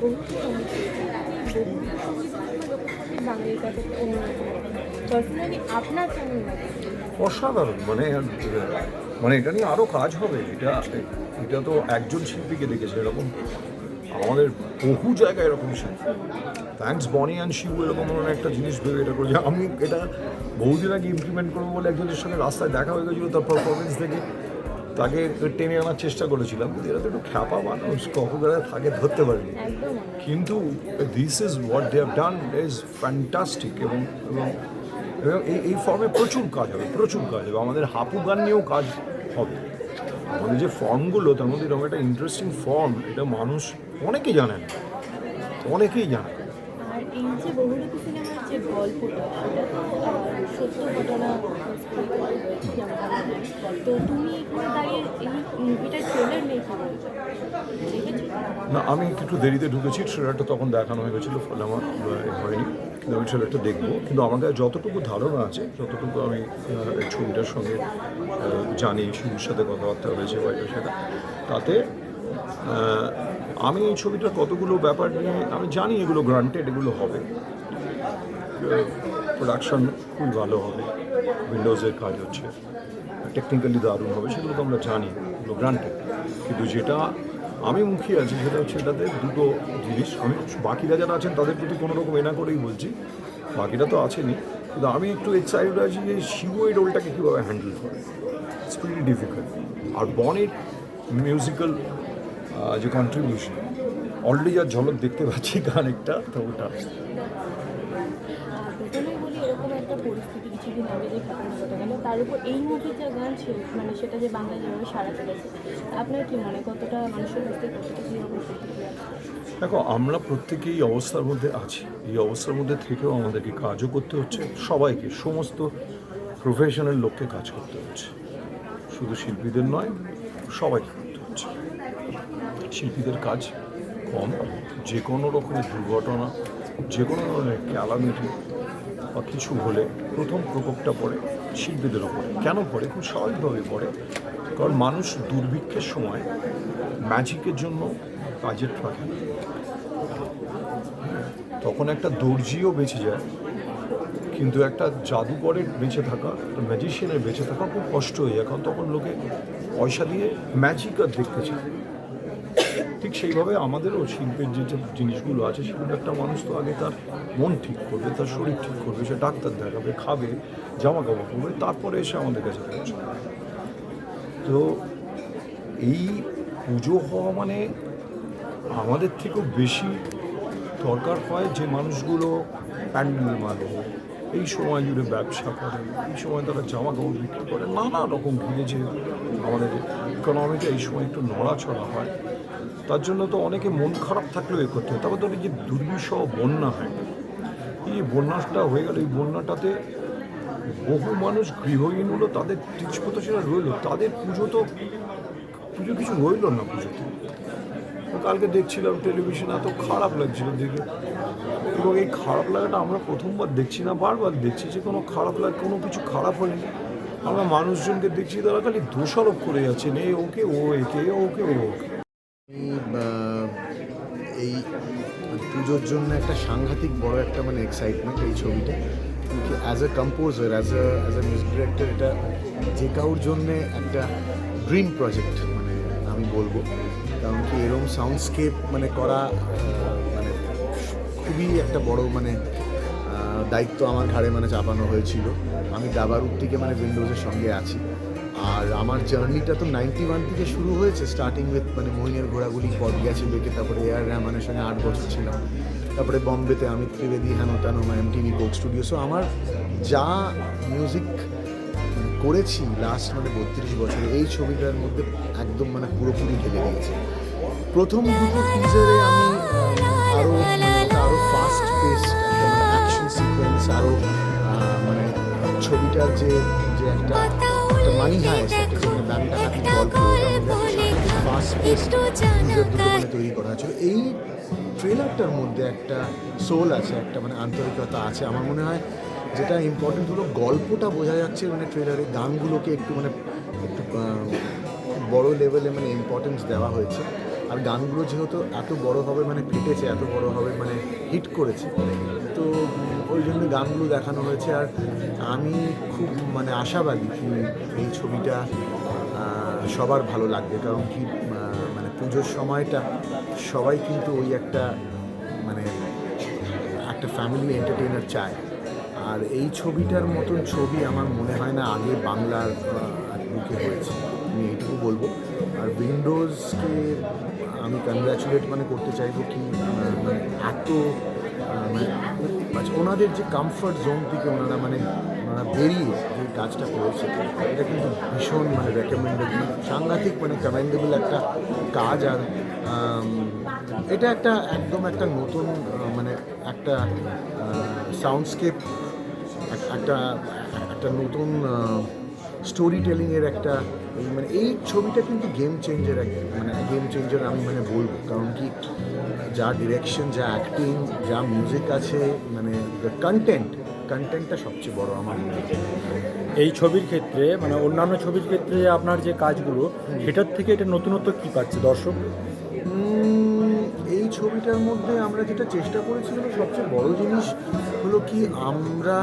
বহু অসাধারণ মানে মানে এটা নিয়ে আরও কাজ হবে। এটা এটা তো একজন শিল্পীকে দেখেছে এরকম। আমাদের বহু জায়গায় এরকম শিল্পী। থ্যাঙ্কস বনি অ্যান্ড শিবু এরকম ধরনের একটা জিনিস ভেবে এটা করেছে। আমি এটা বহুদিন আগে ইমপ্লিমেন্ট করব বলে একজনের সঙ্গে রাস্তায় দেখা হয়ে গেছিল তার পারফরমেন্স দেখে। তাকে টেনে আনার চেষ্টা করেছিলাম, কিন্তু এরা তো একটু খ্যাপা মানুষ কখনো থাকে ধরতে পারিনি। কিন্তু this is what they have done is fantastic এবং এবং এবং এই এই ফর্মে প্রচুর কাজ হবে, প্রচুর কাজ হবে। আমাদের হাপু গান নিয়েও কাজ হবে। আমাদের যে ফর্মগুলো তার মধ্যে এরকম একটা ইন্টারেস্টিং ফর্ম এটা মানুষ অনেকেই জানেন অনেকেই জানেন আর এই যে বহুরূপী সিনেমার যে গল্পটা, সেটা তো সত্য ঘটনা আমরা না, আমি একটু দেরিতে ঢুকেছি ট্রেলারটা তখন দেখানো হয়ে গেছিল, ফলে আমার হয়নি, কিন্তু আমি ট্রেলারটা দেখব। কিন্তু আমাকে যতটুকু ধারণা আছে, যতটুকু আমি ছবিটার সঙ্গে জানি শুরুর সাথে কথাবার্তা হয়েছে, বা সাথে তাতে আমি এই ছবিটার কতগুলো ব্যাপার নিয়ে, আমি জানি এগুলো গ্রান্টেড এগুলো হবে। প্রোডাকশন খুবই ভালো হবে। উইন্ডোজের কাজ হচ্ছে। টেকনিক্যালি দারুণ হবে, সেগুলো তো আমরা জানি, এগুলো গ্রান্টেড কিন্তু যেটা আমি মুখী আছি, সেটা হচ্ছে এটাতে দুটো জিনিস। আমি বাকিরা যারা আছেন, তাদের প্রতি কোনো রকম এনা করেই বলছি। বাকিরা তো আছেনই। কিন্তু আমি একটু এক্সাইটেড আছি যে শিবু এই রোলটাকে কীভাবে হ্যান্ডেল করে। ইটস ভেরি ডিফিকাল্ট আর বনের মিউজিক্যাল যে কন্ট্রিবিউশন অলরেডি যার ঝলক দেখতে পাচ্ছি খানিকটা তো ওটা আর প্রথমেই বলি এরকম একটা পরিস্থিতি কিছুদিন আগে যে ঘটনা ঘটে গেল। তার উপর এই মুভির যে গান ছিল মানে সেটা যে বাংলা যেভাবে সারা চলেছে আপনার কি মনে কতটা মানুষের কাছে কতটা কীরকম দেখো, আমরা প্রত্যেকেই এই অবস্থার মধ্যে আছি। এই অবস্থার মধ্যে থেকেও আমাদেরকে কাজও করতে হচ্ছে। সবাইকে, সমস্ত প্রফেশনাল লোককে কাজ করতে হচ্ছে। শুধু শিল্পীদের নয়, সবাইকে করতে হচ্ছে। শিল্পীদের কাজ কম। যে কোনো রকমের দুর্ঘটনা, যে কোনো ধরনের ক্যালামিটি বা কিছু হলে প্রথম প্রকোপটা পড়ে শিল্পীদের ওপরে। কেন পড়ে? খুব স্বাভাবিকভাবে পড়ে। কারণ মানুষ দুর্ভিক্ষের সময় ম্যাজিকের জন্য বাজেট রাখে তখন একটা দর্জিও বেঁচে যায়, কিন্তু একটা জাদুকরের বেঁচে থাকা ম্যাজিশিয়ানের বেঁচে থাকা খুব কষ্ট হয়ে যায়। কারণ তখন লোকে পয়সা দিয়ে ম্যাজিক আর দেখতে চায়। সেইভাবে আমাদেরও শিল্পের যে যে জিনিসগুলো আছে, সেগুলো একটা মানুষ তো আগে তার মন ঠিক করবে, তার শরীর ঠিক করবে, সে ডাক্তার দেখাবে, খাবে জামা কাপড় পরবে, তারপরে এসে আমাদের কাছে পৌঁছাবে। তো এই পুজো হওয়া মানে আমাদের থেকেও বেশি দরকার হয় যে মানুষগুলো প্যান্ডেল মারে এই সময় জুড়ে ব্যবসা করে, এই সময় তারা জামা কাপড় বিক্রি করে, নানা রকম ঘিরে যে আমাদের ইকোনমিটা এই সময় একটু নড়াচড়া হয়। তার জন্য তো অনেকে মন খারাপ থাকলেও এ করতে হয়। তারপর এই যে দুর্বিষহ বন্যা হয়, এই বন্যাটা হয়ে গেল, এই বন্যাটাতে বহু মানুষ গৃহহীন হলো, তাদের জিনিসপত্র সেটা রইল, তাদের পুজো তো, পুজো কিছু রইল না পুজোতে। কালকে দেখছিলাম টেলিভিশন এত খারাপ লাগছিল দেখে। এবং এই খারাপ লাগাটা আমরা প্রথমবার দেখছি না, বারবার দেখছি যে কোনো খারাপ লাগে, কোনো কিছু খারাপ হলে আমরা মানুষজনকে দেখছি, তারা খালি দোষারোপ করে যাচ্ছেন, এ ওকে, ও একে ওকে, ও ওকে। এই পুজোর জন্য একটা সাংঘাতিক বড় একটা মানে এক্সাইটমেন্ট এই ছবিটা। As a composer as a as a music director এটা যে কারোর জন্যে একটা ড্রিম প্রজেক্ট মানে আমি বলব। কারণ কি এরকম সাউন্ডস্কেপ মানে করা মানে খুবই একটা বড় মানে দায়িত্ব আমার ঘাড়ে মানে চাপানো হয়েছিল। আমি দাবার থেকে মানে উইন্ডোজের সঙ্গে আছি। আর আমার জার্নিটা তো নাইনটি ওয়ান থেকে শুরু হয়েছে স্টার্টিং উইথ মানে মহিনের ঘোড়াগুলি পথ গেছে বেঁকে তারপরে এ আর রহমানের সঙ্গে আট বছর ছিলাম। তারপরে বম্বেতে আমি ত্রিবেদী হেনো তেনো M TV Coke Studio so আমার যা মিউজিক করেছি লাস্ট মানে বত্রিশ বছরে এই ছবিটার মধ্যে একদম মানে পুরোপুরি ঢেলে দিয়েছে। প্রথম দুটো টিজারে আমি আরও আরও ফাস্ট পেস্ট অ্যাকশন সিকোয়েন্স আরও আহ, মানে ছবিটার যে যে একটা মানি হাইস্ট একটা যে ব্যাংকটা গল্প ফাস্ট পেস্ট টিজার মানে তৈরি করা হয়েছিল। এই ট্রেলারটার মধ্যে একটা সোল আছে একটা মানে আন্তরিকতা আছে। আমার মনে হয় যেটা ইম্পর্টেন্ট হলো গল্পটা বোঝা যাচ্ছে মানে ট্রেলারে গানগুলোকে একটু মানে একটু বড় লেভেলে মানে ইম্পর্টেন্স দেওয়া হয়েছে। আর গানগুলো যেহেতু এত বড় হবে মানে ফেটেছে এত বড় হবে মানে হিট করেছে। তো ওই জন্য গানগুলো দেখানো হয়েছে। আর আমি খুব মানে আশাবাদী কি এই ছবিটা সবার ভালো লাগবে। কারণ কি মানে পুজোর সময়টা সবাই কিন্তু ওই একটা মানে একটা ফ্যামিলি এন্টারটেইনার চায়। আর এই ছবিটার মতন ছবি আমার মনে হয় না আগে বাংলার বুকে হয়েছে। আমি এইটুকু বলব। আর উইন্ডোজকে আমি কংগ্রাচুলেট মানে করতে চাইব কি মানে এত মানে আচ্ছা, ওনাদের যে কমফর্ট জোন থেকে ওনারা মানে ওনারা বেরিয়ে যে কাজটা করেছে এটা কিন্তু ভীষণ মানে রেকমেন্ডেবল সাংঘাতিক মানে কমেন্ডেবল একটা কাজ। আর এটা একটা একদম একটা নতুন মানে একটা সাউন্ডস্কেপ একটা একটা নতুন স্টোরি টেলিংয়ের একটা এই মানে এই ছবিটা কিন্তু গেম চেঞ্জার মানে গেম চেঞ্জার আমি মানে বলব। কারণ কি যা ডিরেকশন যা অ্যাক্টিং যা মিউজিক আছে মানে কন্টেন্ট কন্টেন্টটা সবচেয়ে বড় আমার মনে হয়। এই ছবির ক্ষেত্রে মানে অন্যান্য ছবির ক্ষেত্রে আপনার যে কাজগুলো সেটার থেকে এটা নতুনত্ব কি পাচ্ছে দর্শক? এই ছবিটার মধ্যে আমরা যেটা চেষ্টা করেছিলাম সবচেয়ে বড় জিনিস হলো কি আমরা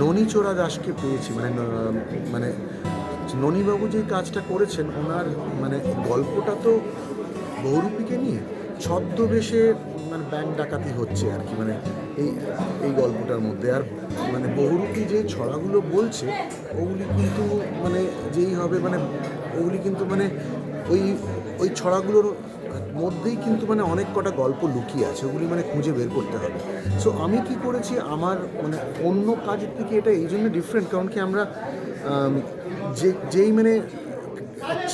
ননীচোরা দাসকে পেয়েছি। মানে মানে ননীবাবু যে কাজটা করেছেন ওনার মানে গল্পটা তো বহুরূপীকে নিয়ে ছদ্মবেশে মানে ব্যাংক ডাকাতি হচ্ছে আর কি মানে এই এই গল্পটার মধ্যে। আর মানে বহুরূপী যে ছড়াগুলো বলছে ওগুলি কিন্তু মানে যেই হবে মানে ওগুলি কিন্তু মানে ওই ওই ছড়াগুলোর মধ্যেই কিন্তু মানে অনেক কটা গল্প লুকিয়ে আছে ওগুলি মানে খুঁজে বের করতে হবে। সো আমি কি করেছি আমার মানে অন্য কাজের থেকে এটা এই জন্য ডিফারেন্ট কারণ কি আমরা আম, যে, যেই মানে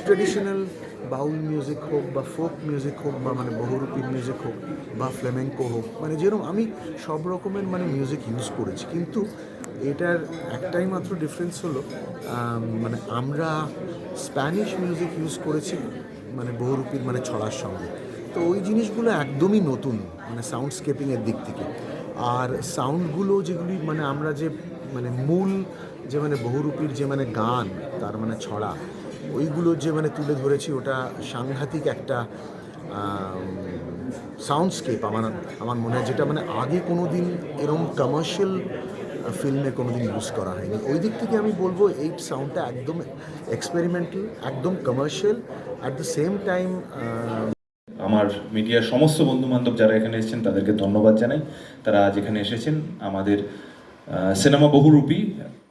ট্রেডিশনাল বাউল মিউজিক হোক বা ফোক মিউজিক হোক বা মানে বহুরূপী মিউজিক হোক বা ফ্লেমেঙ্কো হোক মানে যেরকম আমি সব রকমের মানে মিউজিক ইউজ করেছি। কিন্তু এটার একটাই মাত্র ডিফারেন্স হলো মানে আমরা স্প্যানিশ মিউজিক ইউজ করেছি মানে বহুরূপীর মানে ছড়ার সঙ্গে। তো ওই জিনিসগুলো একদমই নতুন মানে সাউন্ডস্কেপিংয়ের দিক থেকে। আর সাউন্ডগুলো যেগুলি মানে আমরা যে মানে মূল যে মানে বহুরূপীর যে মানে গান, তার মানে ছড়া, ওইগুলো যে মানে তুলে ধরেছি ওটা সাংঘাতিক একটা সাউন্ডস্কেপ আমার আমার মনে হয়, যেটা মানে আগে কোনো দিন এরকম কমার্শিয়াল ফিল্মে কোনো দিন ইউজ করা হয়নি। ওই দিক থেকে আমি বলব, এই সাউন্ডটা একদম এক্সপেরিমেন্টাল একদম commercial at the same time আমার মিডিয়ার সমস্ত বন্ধু বান্ধব যারা এখানে এসেছেন, তাদেরকে ধন্যবাদ জানাই। তারা আজ এখানে এসেছেন। আমাদের সিনেমা বহুরূপী।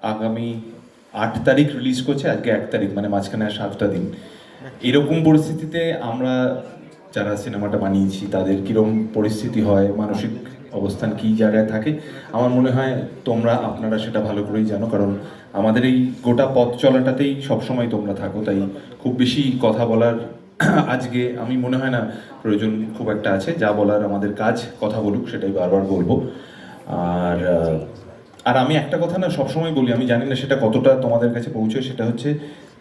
আগামী আট তারিখ রিলিজ করছে, আজকে এক তারিখ মানে মাঝখানে আর সাতটা দিন। এরকম পরিস্থিতিতে আমরা যারা সিনেমাটা বানিয়েছি, তাদের কীরকম পরিস্থিতি হয়, মানসিক অবস্থান কী জায়গায় থাকে? আমার মনে হয় তোমরা, আপনারা সেটা ভালো করেই জানো, কারণ আমাদের এই গোটা পথ চলাটাতেই সবসময় তোমরা থাকো, তাই খুব বেশি কথা বলার আজকে আমি মনে হয় না প্রয়োজন খুব একটা আছে। যা বলার আমাদের কাজ, কথা বলুক, সেটাই বারবার বলব। আর আর আমি একটা কথা না সবসময় বলি, আমি জানি না সেটা কতটা তোমাদের কাছে পৌঁছয়, সেটা হচ্ছে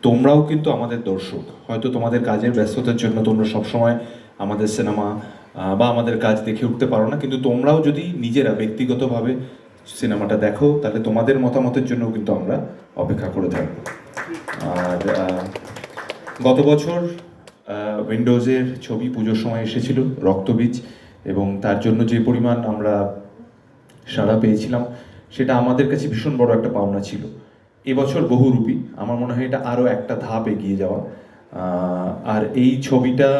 তোমরাও কিন্তু আমাদের দর্শক। হয়তো তোমাদের কাজের ব্যস্ততার জন্য তোমরা সবসময় আমাদের সিনেমা বা আমাদের কাজ দেখে উঠতে পারো না, কিন্তু তোমরাও যদি নিজেরা ব্যক্তিগতভাবে সিনেমাটা দেখো, তাহলে তোমাদের মতামতের জন্য কিন্তু আমরা অপেক্ষা করে থাকব। আর গত বছর উইন্ডোজের ছবি পুজোর সময় এসেছিল, রক্তবীজ, এবং তার জন্য যে পরিমাণ আমরা সাড়া পেয়েছিলাম সেটা আমাদের কাছে ভীষণ বড় একটা পাওনা ছিল। এবছর বহুরূপী। আমার মনে হয় এটা আরও একটা ধাপ এগিয়ে যাওয়া। আর এই ছবিটা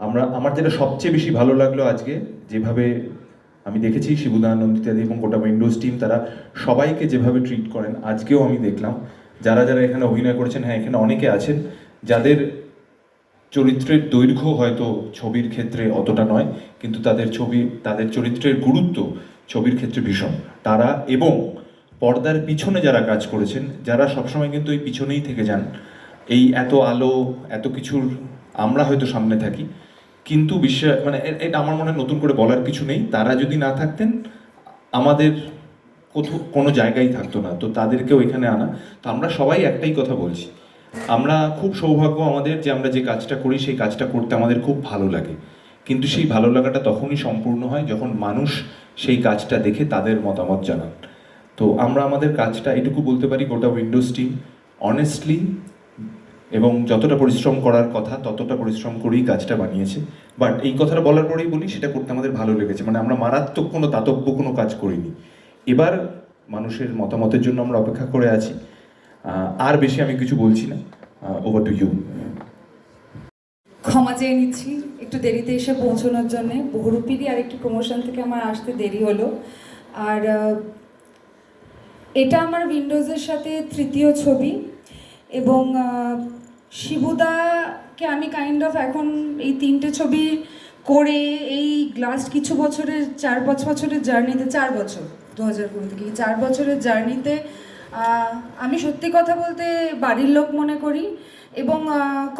আমরা, আমার যেটা সবচেয়ে বেশি ভালো লাগল আজকে, যেভাবে আমি দেখেছি শিবুদানন্দ ইত্যাদি এবং গোটা উইন্ডোজ টিম, তারা সবাইকে যেভাবে ট্রিট করেন, আজকেও আমি দেখলাম। যারা যারা এখানে অভিনয় করেছেন হ্যাঁ এখানে অনেকে আছেন, যাদের চরিত্রের দৈর্ঘ্য হয়তো ছবির ক্ষেত্রে অতটা নয়, কিন্তু তাদের ছবি, তাদের চরিত্রের গুরুত্ব ছবির ক্ষেত্রে ভীষণ। তারা এবং পর্দার পিছনে যারা কাজ করেছেন, যারা সবসময় কিন্তু এই পিছনেই থেকে যান। এই এত আলো, এত কিছুর আমরা হয়তো সামনে থাকি। কিন্তু বিশ্বাস মানে এটা আমার মনে হয় নতুন করে বলার কিছু নেই। তারা যদি না থাকতেন, আমাদের কোথাও, কোনো জায়গায় থাকতো না। তো তাদেরকেও এখানে আনা। তো আমরা সবাই একটাই কথা বলছি। আমরা খুব সৌভাগ্য আমাদের যে আমরা যে কাজটা করি, সেই কাজটা করতে আমাদের খুব ভালো লাগে। কিন্তু সেই ভালো লাগাটা তখনই সম্পূর্ণ হয় যখন মানুষ সেই কাজটা দেখে তাদের মতামত জানান। তো আমরা আমাদের কাজটা এটুকু বলতে পারি, গোটা উইন্ডোজ টিম অনেস্টলি এবং যতটা পরিশ্রম করার কথা, ততটা পরিশ্রম করেই কাজটা বানিয়েছে। বাট এই কথাটা বলার পরেই বলি, সেটা করতে আমাদের ভালো লেগেছে। মানে আমরা মারাত্মক কোনো দাতব্য কোনো কাজ করিনি। এবার মানুষের মতামতের জন্য আমরা অপেক্ষা করে আছি। আর বেশি আমি কিছু বলছি না। ওভার টু ইউ ক্ষমা চেয়ে নিচ্ছি। একটু দেরিতে এসে পৌঁছানোর জন্য। বহুরূপীরই আর একটি প্রমোশন থেকে আমার আসতে দেরি হলো। আর এটা আমার উইন্ডোজের সাথে তৃতীয় ছবি। এবং শিবুদাকে আমি কাইন্ড অফ এখন এই তিনটে ছবি করে এই লাস্ট কিছু বছরের, চার পাঁচ বছরের জার্নিতে চার বছর, দু হাজার কুড়ি থেকে চার বছরের জার্নিতে আমি সত্যি কথা বলতে বাড়ির লোক মনে করি এবং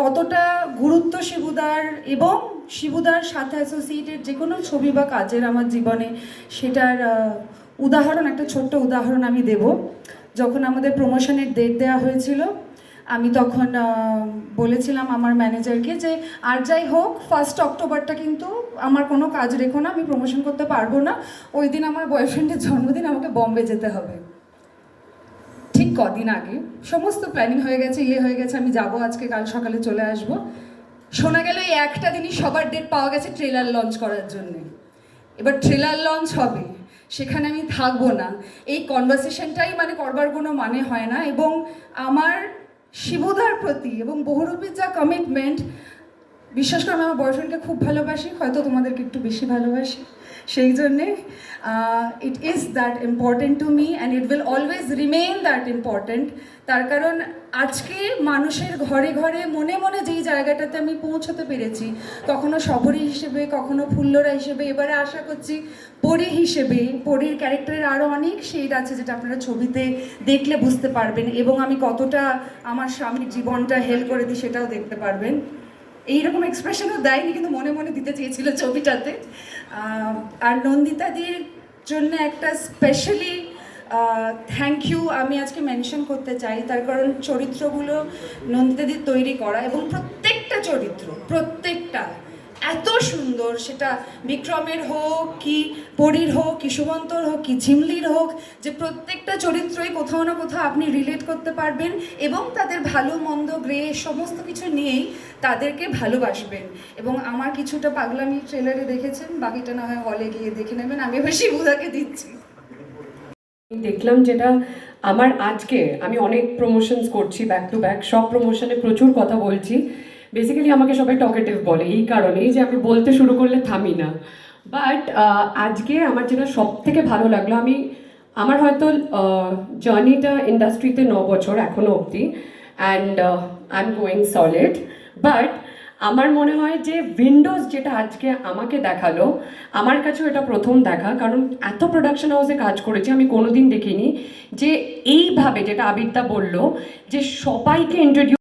কতটা গুরুত্ব শিবুদার এবং শিবুদার সাথে অ্যাসোসিয়েটেড যে কোনো ছবি বা কাজের আমার জীবনে সেটার উদাহরণ, একটা ছোট্ট উদাহরণ আমি দেব। যখন আমাদের প্রমোশনের ডেট দেওয়া হয়েছিল, আমি তখন বলেছিলাম আমার ম্যানেজারকে যে, আর যাই হোক ফার্স্ট অক্টোবরটা কিন্তু আমার কোনো কাজ রেখো না, আমি প্রমোশন করতে পারব না। ওই দিন আমার বয়ফ্রেন্ডের জন্মদিন, আমাকে বম্বে যেতে হবে। কদিন আগে। সমস্ত প্ল্যানিং হয়ে গেছে ইয়ে হয়ে গেছে, আমি যাব আজকে, কাল সকালে চলে আসব। শোনা গেল এই একটা দিনই সবার ডেট পাওয়া গেছে ট্রেলার লঞ্চ করার জন্য। এবার ট্রেলার লঞ্চ হবে, সেখানে আমি থাকব না। এই কনভারসেশনটাই মানে করবার কোনো মানে হয় না। এবং আমার শিবুদার প্রতি এবং বহুরূপীর যা কমিটমেন্ট বিশ্বাস করে, আমি আমার বয়ফ্রেন্ডকে খুব ভালোবাসি, হয়তো তোমাদেরকে একটু বেশি ভালোবাসি। সেই জন্যে it is that important to me and it will always remain that important তার কারণ, আজকে মানুষের ঘরে ঘরে, মনে মনে যেই জায়গাটাতে আমি পৌঁছতে পেরেছি, কখনো শবরী হিসেবে, কখনো ফুল্লরা হিসেবে, এবারে আশা করছি পরী হিসেবে, পরীর ক্যারেক্টারের আরও অনেক শেড আছে যেটা আপনারা ছবিতে দেখলে বুঝতে পারবেন এবং আমি কতটা আমার স্বামীর জীবনটা হেল্প করে দিই সেটাও দেখতে পারবেন। এইরকম এক্সপ্রেশনও দেয়নি, কিন্তু মনে মনে দিতে চেয়েছিল ছবিটাতে। আর নন্দিতাদির জন্য একটা স্পেশালি থ্যাংক ইউ আমি আজকে মেনশন করতে চাই। তার কারণ চরিত্রগুলো নন্দিতাদির তৈরি করা এবং প্রত্যেকটা চরিত্র, প্রত্যেকটা এত সুন্দর, সেটা বিক্রমের হোক কি পরীর হোক, কি সুমন্তর হোক, কি ঝিমলির হোক, যে প্রত্যেকটা চরিত্রই কোথাও না কোথাও আপনি রিলেট করতে পারবেন এবং তাদের ভালো, মন্দ গ্রে সমস্ত কিছু নিয়েই তাদেরকে ভালোবাসবেন। এবং আমার কিছুটা পাগলামি ট্রেলারে দেখেছেন? বাকিটা না হয় হলে গিয়ে দেখে নেবেন, আমি এবার শিবুদাকে দিচ্ছি। দেখলাম যেটা আমার আজকে আমি অনেক প্রমোশনস করছি ব্যাক টু ব্যাক সব প্রমোশনে প্রচুর কথা বলছি। বেসিক্যালি আমাকে সবাই টকেটিভ বলে, এই কারণেই যে আমি বলতে শুরু করলে থামি না। বাট আজকে আমার যেটা সব থেকে ভালো লাগল, আমি, আমার হয়তো জার্নিটা ইন্ডাস্ট্রিতে ন বছর এখনও অবধি and I am going solid but আমার মনে হয় যে উইন্ডোজ যেটা আজকে আমাকে দেখাল, আমার কাছেও এটা প্রথম দেখা, কারণ এত প্রোডাকশন হাউসে কাজ করেছি, আমি কোনোদিন দেখিনি যে এইভাবে, যেটা আবিদ্যা বলল, যে সবাইকে ইন্ট্রোডিউস